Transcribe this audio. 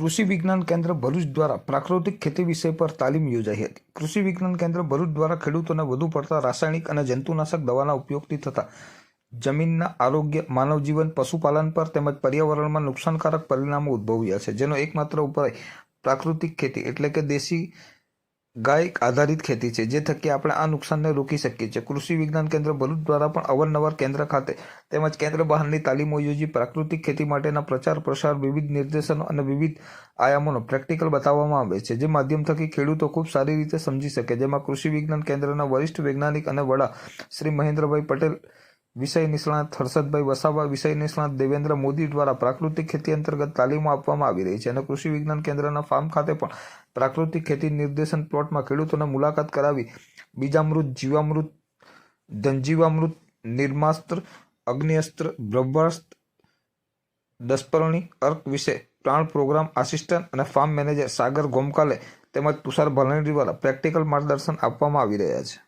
કૃષિ વિજ્ઞાન કેન્દ્ર ભરૂચ દ્વારા પ્રાકૃતિક ખેતી વિષય પર તાલીમ યોજાઈ હતી. કૃષિ વિજ્ઞાન કેન્દ્ર ભરૂચ દ્વારા ખેડૂતોને વધુ પડતા રાસાયણિક અને જંતુનાશક દવાના ઉપયોગથી થતા જમીનના આરોગ્ય માનવ જીવન પશુપાલન પર તેમજ પર્યાવરણમાં નુકસાનકારક પરિણામો ઉદ્ભવ્યા છે, જેનો એકમાત્ર ઉપાય પ્રાકૃતિક ખેતી, એટલે કે દેશી ગાય આધારિત ખેતી છે, જે થકી આપણે આ નુકસાનને રોકી શકીએ છીએ. કૃષિ વિજ્ઞાન કેન્દ્ર ભરૂચ દ્વારા પણ અવારનવાર કેન્દ્ર ખાતે તેમજ કેન્દ્ર બહારની તાલીમો યોજી પ્રાકૃતિક ખેતી માટેના પ્રચાર, પ્રસાર, વિવિધ નિર્દેશનો અને વિવિધ આયામોનો પ્રેક્ટિકલ બતાવવામાં આવે છે, જે માધ્યમ થકી ખેડૂતો ખૂબ સારી રીતે સમજી શકે. જેમાં કૃષિ વિજ્ઞાન કેન્દ્રના વરિષ્ઠ વૈજ્ઞાનિક અને વડા શ્રી મહેન્દ્રભાઈ પટેલ વિષય નિષ્ણાત હર્ષદભાઈ વસાવા, વિષય નિષ્ણાત દેવેન્દ્ર મોદી દ્વારા પ્રાકૃતિક ખેતી અંતર્ગત તાલીમો આપવામાં આવી રહી છે અને કૃષિ વિજ્ઞાન કેન્દ્રના ફાર્મ ખાતે પણ પ્રાકૃતિક ખેતી નિર્દેશન પ્લોટમાં ખેડૂતોને મુલાકાત કરાવી. બીજામૃત, જીવામૃત ધનજીવામૃત નિર્માસ્ત્ર, અગ્નિઅસ્ત્ર, બ્રહ્માસ્ત્ર દસપરણી અર્ક વિશે પ્રાણ પ્રોગ્રામ આસિસ્ટન્ટ અને ફાર્મ મેનેજર સાગર ગોમકાલે તેમજ તુષાર ભરણી દ્વારા પ્રેક્ટિકલ માર્ગદર્શન આપવામાં આવી રહ્યા છે.